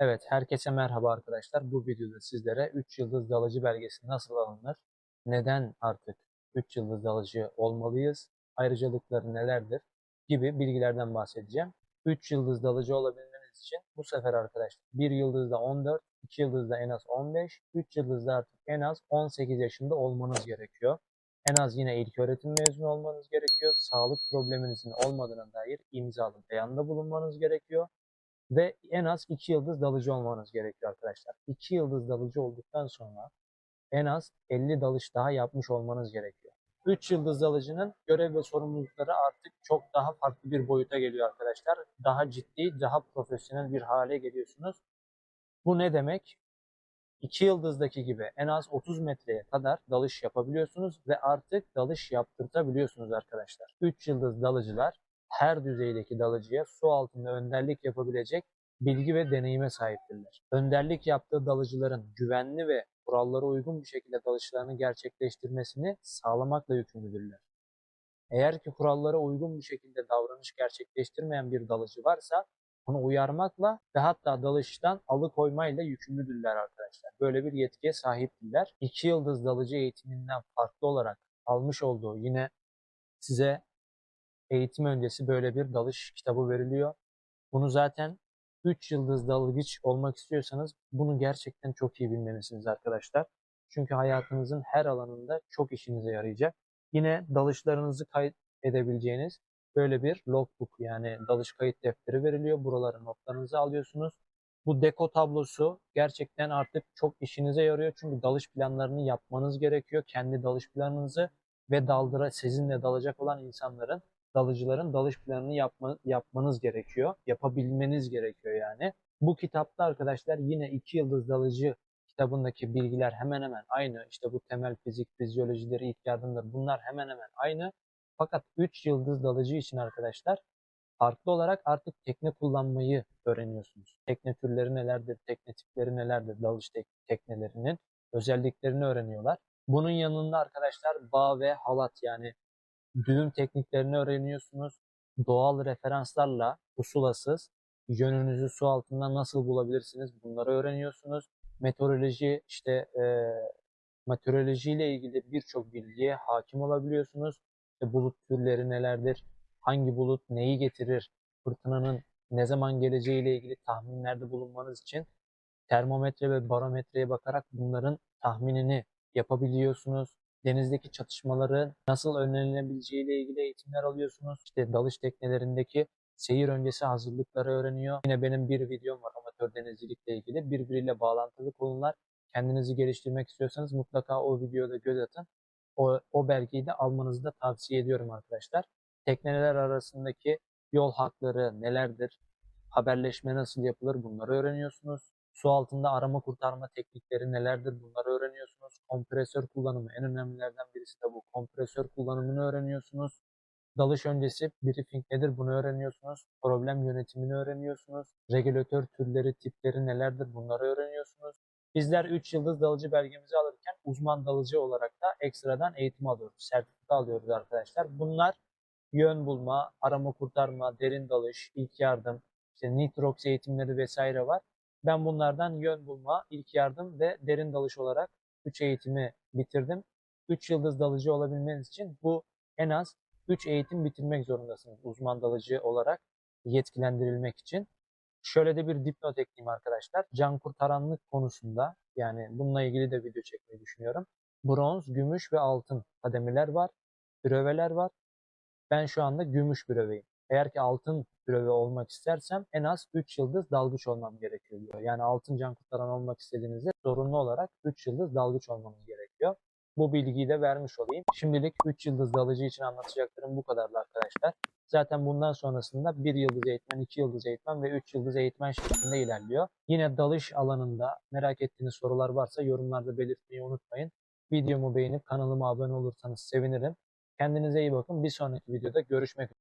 Evet, herkese merhaba arkadaşlar. Bu videoda sizlere 3 yıldız dalıcı belgesi nasıl alınır, neden artık 3 yıldız dalıcı olmalıyız, ayrıcalıkları nelerdir gibi bilgilerden bahsedeceğim. 3 yıldız dalıcı olabilmeniz için bu sefer arkadaşlar 1 yıldızda 14, 2 yıldızda en az 15, 3 yıldızda artık en az 18 yaşında olmanız gerekiyor. En az yine ilköğretim mezunu olmanız gerekiyor. Sağlık probleminizin olmadığına dair imzalı beyanda bulunmanız gerekiyor ve en az 2 yıldız dalıcı olmanız gerekiyor arkadaşlar. 2 yıldız dalıcı olduktan sonra en az 50 dalış daha yapmış olmanız gerekiyor. 3 yıldız dalıcının görev ve sorumlulukları artık çok daha farklı bir boyuta geliyor arkadaşlar. Daha ciddi, daha profesyonel bir hale geliyorsunuz. Bu ne demek? 2 yıldızdaki gibi en az 30 metreye kadar dalış yapabiliyorsunuz ve artık dalış yaptırtabiliyorsunuz arkadaşlar. 3 yıldız dalıcılar her düzeydeki dalıcıya su altında önderlik yapabilecek bilgi ve deneyime sahiptirler. Önderlik yaptığı dalıcıların güvenli ve kurallara uygun bir şekilde dalışlarını gerçekleştirmesini sağlamakla yükümlüdürler. Eğer ki kurallara uygun bir şekilde davranış gerçekleştirmeyen bir dalıcı varsa onu uyarmakla ve hatta dalıştan alıkoymayla yükümlüdürler arkadaşlar. Böyle bir yetkiye sahiptirler. İki yıldız dalıcı eğitiminden farklı olarak almış olduğu yine size eğitim öncesi böyle bir dalış kitabı veriliyor. Bunu zaten 3 yıldız dalgıç olmak istiyorsanız bunu gerçekten çok iyi bilmelisiniz arkadaşlar. Çünkü hayatınızın her alanında çok işinize yarayacak. Yine dalışlarınızı kayıt edebileceğiniz böyle bir logbook yani dalış kayıt defteri veriliyor. Buralara notlarınızı alıyorsunuz. Bu deko tablosu gerçekten artık çok işinize yarıyor. Çünkü dalış planlarını yapmanız gerekiyor. Kendi dalış planınızı ve daldıra sizinle dalacak olan insanların dalıcıların dalış planını yapma, yapmanız gerekiyor. Yapabilmeniz gerekiyor yani. Bu kitapta arkadaşlar yine 2 yıldız dalıcı kitabındaki bilgiler hemen hemen aynı. İşte bu temel fizik, fizyolojileri, ilk yardımlar bunlar hemen hemen aynı. Fakat 3 yıldız dalıcı için arkadaşlar farklı olarak artık tekne kullanmayı öğreniyorsunuz. Tekne türleri nelerdir, tekne tipleri nelerdir, dalış tek teknelerinin özelliklerini öğreniyorlar. Bunun yanında arkadaşlar bağ ve halat yani düğüm tekniklerini öğreniyorsunuz. Doğal referanslarla pusulasız yönünüzü su altından nasıl bulabilirsiniz bunları öğreniyorsunuz. Meteoroloji işte e, meteoroloji ile ilgili birçok bilgiye hakim olabiliyorsunuz. İşte bulut türleri nelerdir? Hangi bulut neyi getirir? Fırtınanın ne zaman geleceği ile ilgili tahminlerde bulunmanız için termometre ve barometreye bakarak bunların tahminini yapabiliyorsunuz denizdeki çatışmaları nasıl önlenebileceği ile ilgili eğitimler alıyorsunuz. İşte dalış teknelerindeki seyir öncesi hazırlıkları öğreniyor. Yine benim bir videom var amatör denizcilikle ilgili. Birbiriyle bağlantılı konular. Kendinizi geliştirmek istiyorsanız mutlaka o videoda göz atın. O, o belgeyi de almanızı da tavsiye ediyorum arkadaşlar. Tekneler arasındaki yol hakları nelerdir? Haberleşme nasıl yapılır? Bunları öğreniyorsunuz. Su altında arama kurtarma teknikleri nelerdir? Bunları öğreniyorsunuz. Kompresör kullanımı en önemlilerden birisi de bu. Kompresör kullanımını öğreniyorsunuz. Dalış öncesi briefing nedir? Bunu öğreniyorsunuz. Problem yönetimini öğreniyorsunuz. Regülatör türleri, tipleri nelerdir? Bunları öğreniyorsunuz. Bizler 3 yıldız dalıcı belgemizi alırken uzman dalıcı olarak da ekstradan eğitim alıyoruz. Sertifika alıyoruz arkadaşlar. Bunlar yön bulma, arama kurtarma, derin dalış, ilk yardım, işte nitrox eğitimleri vesaire var. Ben bunlardan yön bulma, ilk yardım ve derin dalış olarak 3 eğitimi bitirdim. 3 yıldız dalıcı olabilmeniz için bu en az 3 eğitim bitirmek zorundasınız uzman dalıcı olarak yetkilendirilmek için. Şöyle de bir dipnot ekleyeyim arkadaşlar. Can kurtaranlık konusunda yani bununla ilgili de video çekmeyi düşünüyorum. Bronz, gümüş ve altın kademeler var. Büreveler var. Ben şu anda gümüş büreveyim. Eğer ki altın büreve olmak istersem en az 3 yıldız dalgıç olmam gerekiyor. Yani altın can kurtaran olmak istediğinizde zorunlu olarak 3 yıldız dalgıç olmanız gerekiyor. Bu bilgiyi de vermiş olayım. Şimdilik 3 yıldız dalıcı için anlatacaklarım bu kadardı arkadaşlar. Zaten bundan sonrasında 1 yıldız eğitmen, 2 yıldız eğitmen ve 3 yıldız eğitmen şeklinde ilerliyor. Yine dalış alanında merak ettiğiniz sorular varsa yorumlarda belirtmeyi unutmayın. Videomu beğenip kanalıma abone olursanız sevinirim. Kendinize iyi bakın. Bir sonraki videoda görüşmek üzere.